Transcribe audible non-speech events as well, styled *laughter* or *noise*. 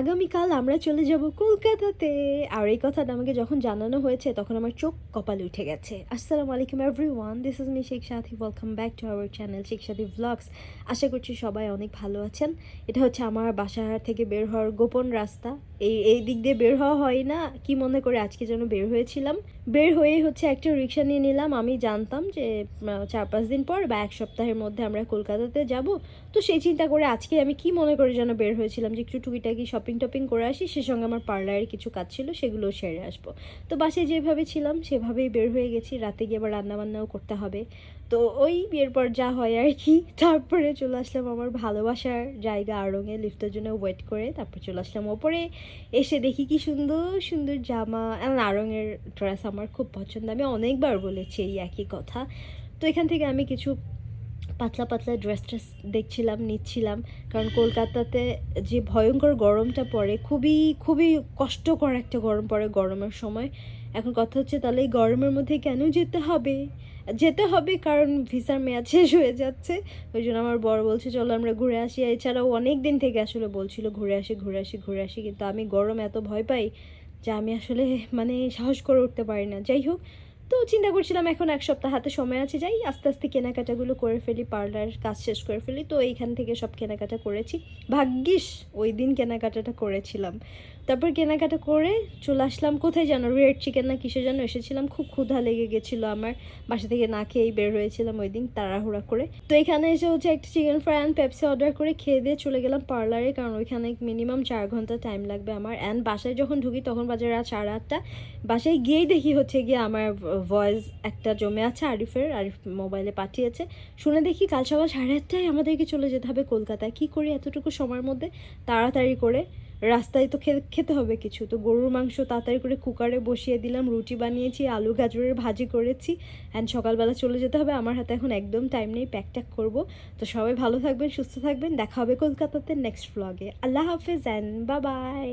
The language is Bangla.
আগামীকাল আমরা চলে যাব কলকাতাতে। আর এই কথাটা আমাকে যখন জানানো হয়েছে, তখন আমার চোখ কপালে উঠে গেছে। আসসালামু আলাইকুম everyone this is me Sheikh Sathi welcome back to our channel Sheikh Sathi blogs আশা করছি সবাই অনেক ভালো আছেন। এটা হচ্ছে আমার বাসা থেকে বের হওয়ার গোপন রাস্তা। এই এই দিক দিয়ে বের হওয়া হয় না। কি মনে করে আজকে যেন বের হয়েছিলাম? বের হয়েই হচ্ছে একটা রিক্সা নিয়ে নিলাম। আমি জানতাম যে চার পাঁচ দিন পর বা এক সপ্তাহের মধ্যে আমরা কলকাতাতে যাব। তো সেই চিন্তা করে আজকে আমি কি মনে করে যেন বের হয়েছিলাম? যে একটু টুকিটাকি শপিং টপিং করে আসি, সে সঙ্গে আমার পার্লারের কিছু কাজ ছিল সেগুলো সেরে আসব। তো বাসায় যেভাবে ছিলাম, সেভাবেই বের হয়ে গেছি, রাতে গিয়ে আবার রান্নাবান্নাও করতে হবে। তো ওই বিয়ের পর যা হয় আর কি, তারপরে চলে আসলাম আমার ভালোবাসার জায়গা আড়ঙে লিফটের জন্য ওয়েট করে, তারপর চলে আসলাম ওপরে, এসে দেখি কি সুন্দর সুন্দর জামা আড়ঙের ড্রেস আমার খুব পছন্দ, আমি অনেকবার বলেছি এই একই কথা। তো এখান থেকে আমি কিছু পাতলা পাতলা ড্রেস ট্রেস দেখছিলাম, নিচ্ছিলাম। কারণ কলকাতাতে যে ভয়ঙ্কর গরমটা পড়ে, খুবই খুবই কষ্টকর একটা গরম পড়ে গরমের সময়। এখন কথা হচ্ছে, তাহলে এই গরমের মধ্যে কেন যেতে হবে? যেতে হবে কারণ ভিসার মেয়াদ *laughs* শেষ হয়ে যাচ্ছে। ওই জন্য আমার বড় বলছে, চলো আমরা ঘুরে আসি। এছাড়াও অনেক দিন থেকে আসলে বলছিল, ঘুরে আসি ঘুরে আসি ঘুরে আসি। কিন্তু আমি গরম এত ভয় পাই যে আমি আসলে মানে সাহস করে উঠতে পারি না। যাই হোক তো চিন্তা করছিলাম এখন এক সপ্তাহ হাতে সময় আছে, যাই আস্তে আস্তে কেনাকাটাগুলো করে ফেলি, পার্লার কাজ শেষ করে ফেলি। তো এইখান থেকে সব কেনাকাটা করেছি। ভাগ্যিস ওই দিন কেনাকাটাটা করেছিলাম। তারপর কেনাকাটা করে চলে আসলাম, কোথায় জানো রেড চিকেন না কিসে যেন এসেছিলাম, খুব ক্ষুধা লেগে গেছিল আমার। বাসা থেকে না খেয়েই বের হয়েছিলাম ওই দিন তাড়াহুড়া করে। তো এখানে এসে হচ্ছে একটা chicken fry and Pepsi order করে খেয়ে দিয়ে চলে গেলাম পার্লারে, কারণ ওইখানে মিনিমাম চার ঘণ্টা টাইম লাগবে আমার। অ্যান্ড বাসায় যখন ঢুকি তখন বাজে রাত সাড়ে আটটা। বাসায় গিয়েই দেখি হচ্ছে গিয়ে আমার ভয়েস একটা জমে আছে আরিফের, আরিফ মোবাইলে পাঠিয়েছে। শুনে দেখি কাল সকাল সাড়ে আটটায় আমাদেরকে চলে যেতে হবে কলকাতায়। কী করি এতটুকু সময়ের মধ্যে? তাড়াতাড়ি করে। রাস্তায় তো খেতে হবে কিছু। তো গরুর মাংস তাড়াতাড়ি করে কুকারে বসিয়ে দিলাম, রুটি বানিয়েছি, আলু, গাজরের ভাজি করেছি। অ্যান্ড সকালবেলা চলে যেতে হবে। আমার হাতে এখন একদম টাইম নেই প্যাক ট্যাক করব। তো সবাই ভালো থাকবেন, সুস্থ থাকবেন। দেখা হবে কলকাতাতে নেক্সট ব্লগে আল্লাহ হাফেজ অ্যান্ড বা বাই